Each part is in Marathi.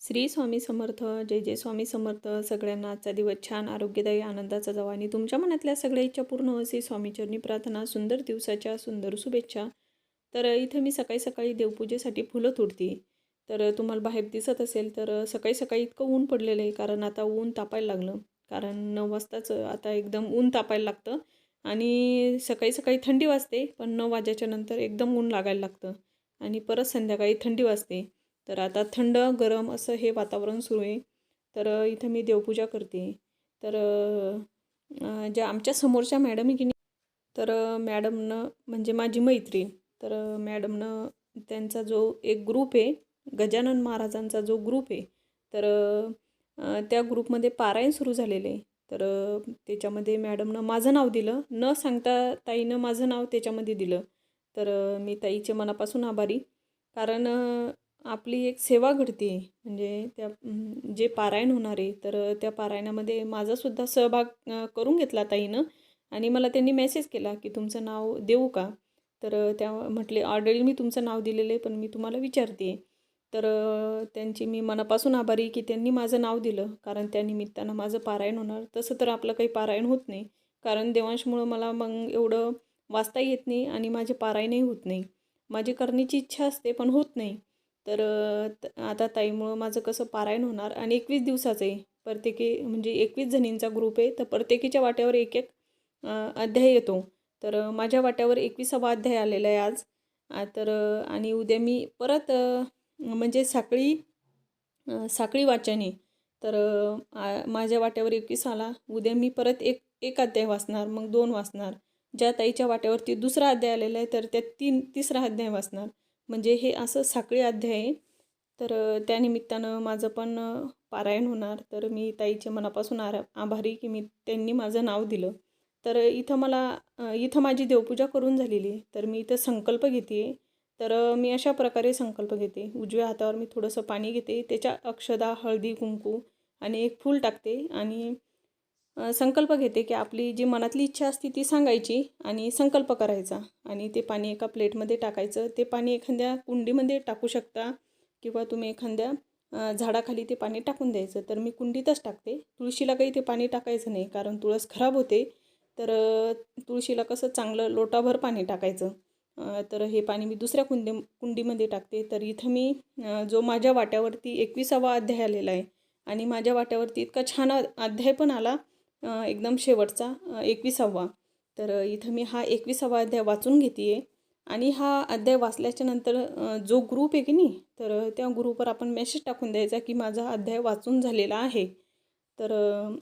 श्री स्वामी समर्थ जय जय स्वामी समर्थ. सगळ्यांना आजचा दिवस छान आरोग्यदायी आनंदाचा जावा आणि तुमच्या मनातल्या सगळ्या इच्छा पूर्ण हो. असे स्वामीचरणी प्रार्थना सुंदर दिवसाच्या सुंदर शुभेच्छा. तर इथं मी सकाळी सकाळी देवपूजेसाठी फुलं तोडते. तर तुम्हाला बाहेर दिसत असेल तर सकाळी सकाळी इतकं ऊन पडलेलं आहे कारण आता ऊन तापायला लागलं. कारण नऊ वाजताच आता एकदम ऊन तापायला लागतं आणि सकाळी सकाळी थंडी वाजते पण नऊ वाजाच्या नंतर एकदम ऊन लागायला लागतं आणि परत संध्याकाळी थंडी वाजते. तर आता थंड गरम असं हे वातावरण सुरू आहे. तर इथं मी देवपूजा करते. तर ज्या आमच्या समोरच्या मॅडम आहे की नाही तर मॅडमनं म्हणजे माझी मैत्रीण तर मॅडमनं त्यांचा जो एक ग्रुप आहे गजानन महाराजांचा जो ग्रुप आहे तर त्या ग्रुपमध्ये पारायण सुरू झालेले आहे. तर त्याच्यामध्ये मॅडमनं माझं नाव दिलं. न सांगता ताईनं माझं नाव त्याच्यामध्ये दिलं. तर मी ताईचे मनापासून आभारी. कारण आपली एक सेवा घडते म्हणजे त्या जे पारायण होणार आहे तर त्या पारायणामध्ये माझासुद्धा सहभाग करून घेतला ताईनं. आणि मला त्यांनी मेसेज केला की तुमचं नाव देऊ का? तर त्या म्हटले ऑलरेडी मी तुमचं नाव दिलेलं आहे पण मी तुम्हाला विचारते तर त्यांची मी मनापासून आभारी की त्यांनी माझं नाव दिलं. कारण त्या निमित्तानं माझं पारायण होणार. तसं तर आपलं काही पारायण होत नाही. कारण देवांशमुळं मला मग एवढं वाचता येत नाही आणि माझे पारायणही होत नाही. माझी करण्याची इच्छा असते पण होत नाही. तर त- आता ताईमुळं माझं कसं पारायण होणार आणि एकवीस दिवसाचं आहे प्रत्येकी म्हणजे एकवीस जणींचा ग्रुप आहे तर प्रत्येकीच्या वाट्यावर एक एक अध्याय येतो. तर माझ्या वाट्यावर एकविसावा अध्याय आलेला आहे आज तर आणि उद्या मी परत म्हणजे साखळी साखळी वाचन. आहे तर माझ्या वाट्यावर एकवीस आला. उद्या मी परत एक एक अध्याय वाचणार मग दोन वाचणार. ज्या ताईच्या वाट्यावरती दुसरा अध्याय आलेला आहे तर त्यात तीन तिसरा अध्याय वाचणार. म्हणजे हे असं साखळी अध्याय आहे. तर त्यानिमित्तानं माझं पण पारायण होणार. तर मी ताईच्या मनापासून आरा आभारी की मी त्यांनी माझं नाव दिलं. तर इथं मला इथं माझी देवपूजा करून झालेली आहे. तर मी इथं संकल्प घेते तर मी अशा प्रकारे संकल्प घेते. उजव्या हातावर मी थोडंसं पाणी घेते. त्याच्या अक्षदा हळदी कुंकू आणि एक फूल टाकते. आणि संकल्प घेते की आपली जी मनातली इच्छा असते ती सांगायची आणि संकल्प करायचा. आणि ते पाणी एका प्लेटमध्ये टाकायचं. ते पाणी एखाद्या कुंडीमध्ये टाकू शकता किंवा तुम्ही एखाद्या झाडाखाली ते पाणी टाकून द्यायचं. तर मी कुंडीतच टाकते. तुळशीला काही ते पाणी टाकायचं नाही कारण तुळस खराब होते. तर तुळशीला कसं चांगलं लोटाभर पाणी टाकायचं. तर हे पाणी मी दुसऱ्या कुंडी कुंडीमध्ये टाकते. तर इथं मी जो माझ्या वाट्यावरती एकविसावा अध्याय आलेला आहे आणि माझ्या वाट्यावरती इतका छान अध्याय पण आला एकदम शेवटचा एकविसावा. तर इथं मी हा एकविसावा अध्याय वाचून घेते आहे आणि हा अध्याय वाचल्याच्या नंतर जो ग्रुप आहे की नाही तर त्या ग्रुपवर आपण मेसेज टाकून द्यायचा की माझा अध्याय वाचून झालेला आहे. तर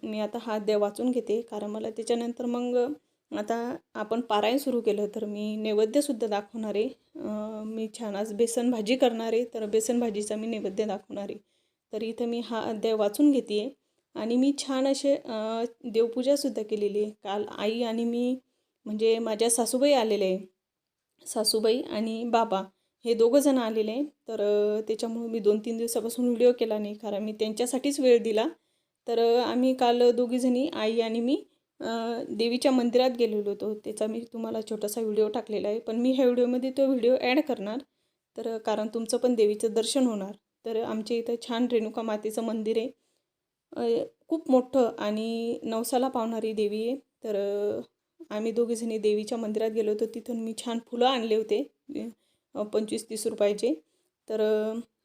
मी आता हा अध्याय वाचून घेते. कारण मला त्याच्यानंतर मग आता आपण पारायण सुरू केलं तर मी नैवेद्यसुद्धा दाखवणार आहे. मी छान आज बेसन भाजी करणार आहे. तर बेसन भाजीचा मी नैवेद्य दाखवणार आहे. तर इथं मी हा अध्याय वाचून घेते आहे आणि मी छान असे देवपूजासुद्धा केलेली. आहे काल आई आणि मी म्हणजे माझ्या सासूबाई आलेले. आहे सासूबाई आणि बाबा हे दोघं जण आलेले. आहे तर त्याच्यामुळे त्याच्यामुळं मी दोन तीन दिवसापासून व्हिडिओ केला नाही. कारण मी त्यांच्यासाठीच वेळ दिला. तर आम्ही काल दोघीजणी आई आणि मी देवीच्या मंदिरात गेलेलो होतो. त्याचा मी तुम्हाला छोटासा व्हिडिओ टाकलेला आहे. पण मी ह्या व्हिडिओमध्ये तो व्हिडिओ ॲड करणार. तर कारण तुमचं पण देवीचं दर्शन होणार. तर आमच्या इथं छान रेणुका मातेचं मंदिर आहे. खूप मोठं आणि नवसाला पावणारी देवी आहे. तर आम्ही दोघीजणी देवीच्या मंदिरात गेलो होतो. तिथून मी छान फुलं आणले होते पंचवीस तीस रुपयाचे. तर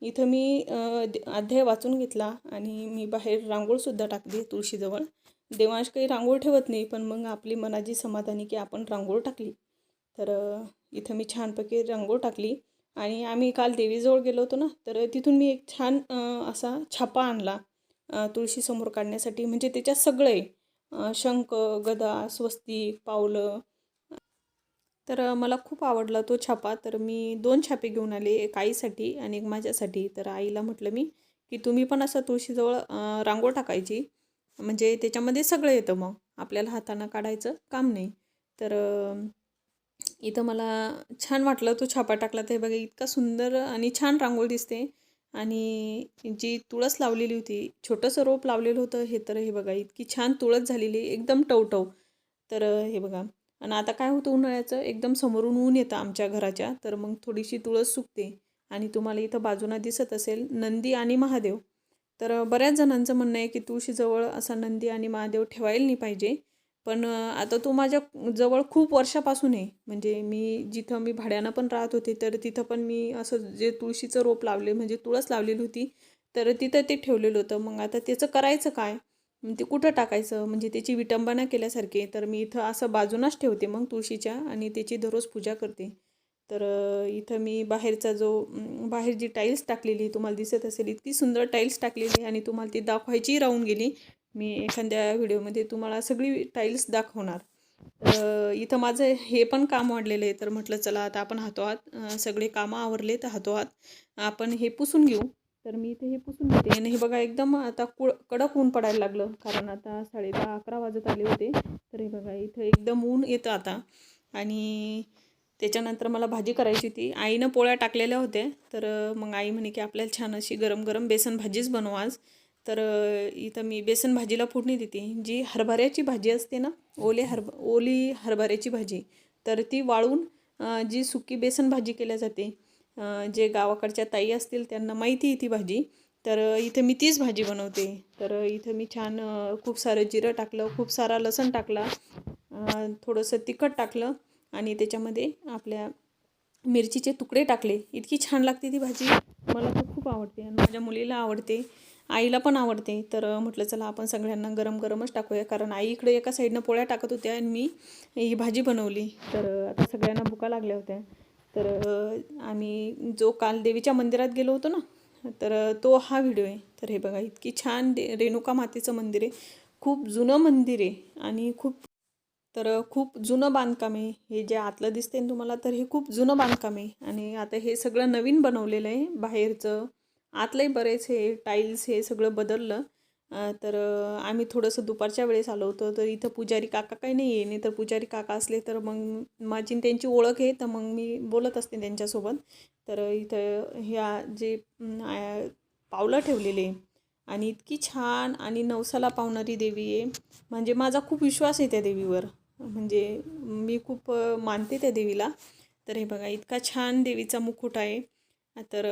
इथं मी अध्याय वाचून घेतला आणि मी बाहेर रांगोळसुद्धा टाकली तुळशीजवळ. देवांश काही रांगोळ ठेवत नाही पण मग आपली मनाची समाधानी की आपण रांगोळ टाकली. तर इथं मी छानपैकी रांगोळ टाकली आणि आम्ही काल देवीजवळ गेलो होतो ना तर तिथून मी एक छान असा छापा आणला. तुळशीसमोर काढण्यासाठी म्हणजे त्याच्यात सगळे शंख गदा स्वस्तिक पावलं. तर मला खूप आवडला तो छापा. तर मी दोन छापे घेऊन आले एक आईसाठी आणि एक माझ्यासाठी. तर आईला म्हटलं मी की तुम्ही पण असं तुळशीजवळ रांगोळ टाकायची. म्हणजे त्याच्यामध्ये सगळं येतं मग. आपल्याला हातानं काढायचं काम नाही. तर इथं मला छान वाटलं तो छापा टाकला. तर हे बघा इतका सुंदर आणि छान रांगोळी दिसते. आणि जी तुळस लावलेली होती छोटंसं रोप लावलेलं होतं हे तर हे बघा इतकी छान तुळस झालेली एकदम टवटव. तर हे बघा. आणि आता काय होतं उन्हाळ्याचं? एकदम समोरून ऊन येतं आमच्या घराच्या तर मग थोडीशी तुळस सुकते. आणि तुम्हाला इथं बाजूला दिसत असेल नंदी आणि महादेव. तर बऱ्याच जणांचं म्हणणं आहे की तुळशीजवळ असा नंदी आणि महादेव ठेवायला नाही पाहिजे. पण आता तो माझ्या जवळ खूप वर्षापासून आहे म्हणजे मी जिथं मी भाड्यानं पण राहत होते तर तिथं पण मी असं जे तुळशीचं रोप लावले म्हणजे तुळस लावलेली होती तर तिथं ते ठेवलेलं होतं. मग आता त्याचं करायचं काय? मग ते कुठं टाकायचं? म्हणजे त्याची विटंबना केल्यासारखे तर मी इथं असं बाजूनच ठेवते मग तुळशीच्या आणि त्याची दररोज पूजा करते. तर इथं मी बाहेरचा जो बाहेर जी टाईल्स टाकलेली तुम्हाला दिसत असेल इतकी सुंदर टाईल्स टाकलेली आणि तुम्हाला ती दाखवायची राहून गेली. मी एखाद्या व्हिडिओमध्ये तुम्हाला सगळी टाईल्स दाखवणार. तर इथं माझं हे पण काम वाढलेलं आहे. तर म्हटलं चला आता आपण हातोहात सगळे कामं आवरले तर हातोहात आपण हे पुसून घेऊ. तर मी इथे हे पुसून घेते. आणि हे बघा एकदम आता कुळ कडक ऊन पडायला लागलं. कारण आता साडे दहा अकरा वाजत आले होते. तर हे बघा इथं एकदम ऊन येतं आता. आणि त्याच्यानंतर मला भाजी करायची होती. आईनं पोळ्या टाकलेल्या होत्या. तर मग आई म्हणे की आपल्याला छान अशी गरम गरम बेसन भाजीच बनवा आज. तर इथं मी बेसन भाजीला फोडणी देते. जी हरभऱ्याची भाजी असते ना ओले हरभ ओली हरभऱ्याची भाजी तर ती वाळून जी सुकी बेसन भाजी केल्या जाते जे गावाकडच्या ताई असतील त्यांना माहिती आहे ती भाजी. तर इथं मी तीच भाजी बनवते. तर इथं मी छान खूप सारं जिरं टाकलं खूप सारा लसण टाकला थोडंसं तिखट टाकलं आणि त्याच्यामध्ये आपल्या मिरचीचे तुकडे टाकले. इतकी छान लागते ती भाजी. मला तर खूप आवडते आणि माझ्या मुलीला आवडते. आईला पण आवडते. तर म्हटलं चला आपण सगळ्यांना गरम गरमच टाकूया. कारण आई इकडे एका साईडनं पोळ्या टाकत होत्या आणि मी ही भाजी बनवली. तर आता सगळ्यांना भुका लागल्या होत्या. तर आम्ही जो काल देवीच्या मंदिरात गेलो होतो ना तर तो हा व्हिडिओ आहे. तर हे बघा इतकी छान दे रेणुका मातेचं मंदिर आहे. खूप जुनं मंदिर आहे आणि खूप तर खूप जुनं बांधकाम आहे. हे जे आतलं दिसते ना तुम्हाला तर हे खूप जुनं बांधकाम आहे. आणि आता हे सगळं नवीन बनवलेलं आहे बाहेरचं. आतलंही बरेच हे टाईल्स हे सगळं बदललं. तर आम्ही थोडंसं दुपारच्या वेळेस आलो होतो. तर इथं पुजारी काका काही नाही आहे नाही तर पुजारी काका असले तर मग माझी त्यांची ओळख आहे. तर मग मी बोलत असते त्यांच्यासोबत. तर इथं ह्या जे पावलं ठेवलेले आणि इतकी छान आणि नवसाला पावणारी देवी आहे. म्हणजे माझा खूप विश्वास आहे त्या देवीवर. म्हणजे मी खूप मानते त्या देवीला. तर हे बघा इतका छान देवीचा मुकुट आहे. तर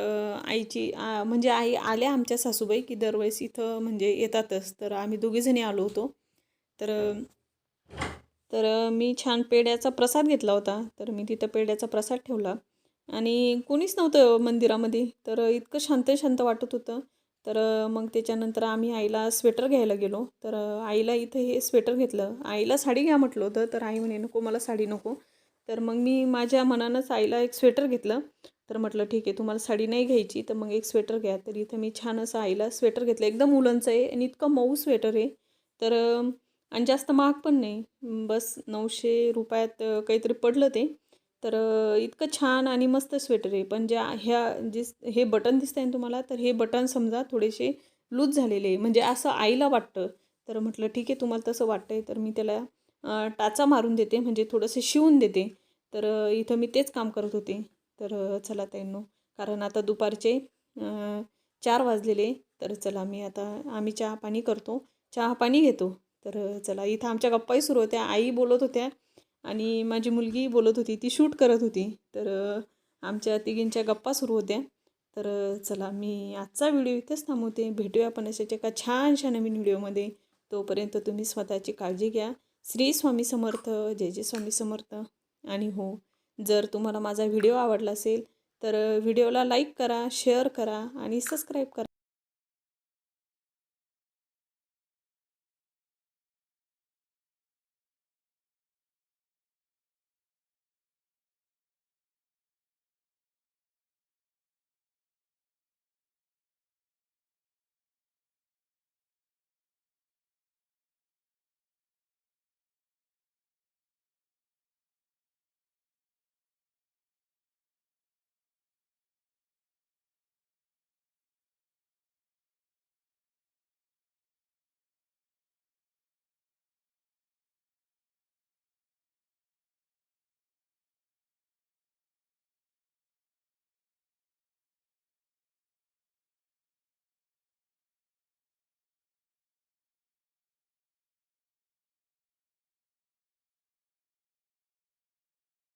आईची आ, म्हणजे आई आल्या आमच्या सासूबाई की दरवेळेस इथं म्हणजे येतातच. तर आम्ही दोघीजणी आलो होतो. तर तर मी छान पेढ्याचा प्रसाद घेतला होता. तर मी तिथं पेढ्याचा प्रसाद ठेवला. आणि कोणीच नव्हतं मंदिरामध्ये. तर इतकं शांत शांत वाटत होतं. तर मग त्याच्यानंतर आम्ही आईला स्वेटर घ्यायला गेलो. तर आईला इथं हे स्वेटर घेतलं. आईला साडी घ्या म्हटलं होतं. तर आई म्हणे नको मला साडी नको. तर मग मी माझ्या मनानंच आईला एक स्वेटर घेतलं. तर म्हटलं ठीक आहे तुम्हाला साडी नाही घ्यायची तर मग एक स्वेटर घ्या. तर इथं मी छान असं आईला स्वेटर घेतलं. एकदम उलनचं आहे आणि इतकं मऊ स्वेटर आहे. तर आणि जास्त महाग पण नाही. बस नऊशे रुपयात काहीतरी पडलं ते. तर इतकं छान आणि मस्त स्वेटर आहे. पण ज्या ह्या जे हे बटन दिसतंय ना तुम्हाला तर हे बटन समजा थोडेसे लूज झालेले आहे. म्हणजे असं आईला वाटतं. तर म्हटलं ठीक आहे तुम्हाला तसं वाटतं आहे तर मी त्याला टाचा मारून देते. म्हणजे थोडंसं शिवून देते. तर इथं मी तेच काम करत होते. तर चला ताईंनो कारण आता दुपारचे चार वाजलेले तर चला मी आता आम्ही चहा पाणी करतो. चहा पाणी घेतो. तर चला इथं आमच्या गप्पाही सुरू होत्या आई बोलत होत्या आणि माझी मुलगी बोलत होती ती शूट करत होती. तर आमच्या तिघींच्या गप्पा सुरू होत्या. तर चला मी आजचा व्हिडिओ इथेच थांबवते. भेटूया आपण अशाच एका छानशा नवीन व्हिडिओमध्ये. तोपर्यंत तुम्ही स्वतःची काळजी घ्या. श्री स्वामी समर्थ जय जय स्वामी समर्थ. आणि हो जर तुम्हाला माझा व्हिडिओ आवडला असेल तर व्हिडिओला लाईक करा शेअर करा आणि सबस्क्राईब करा.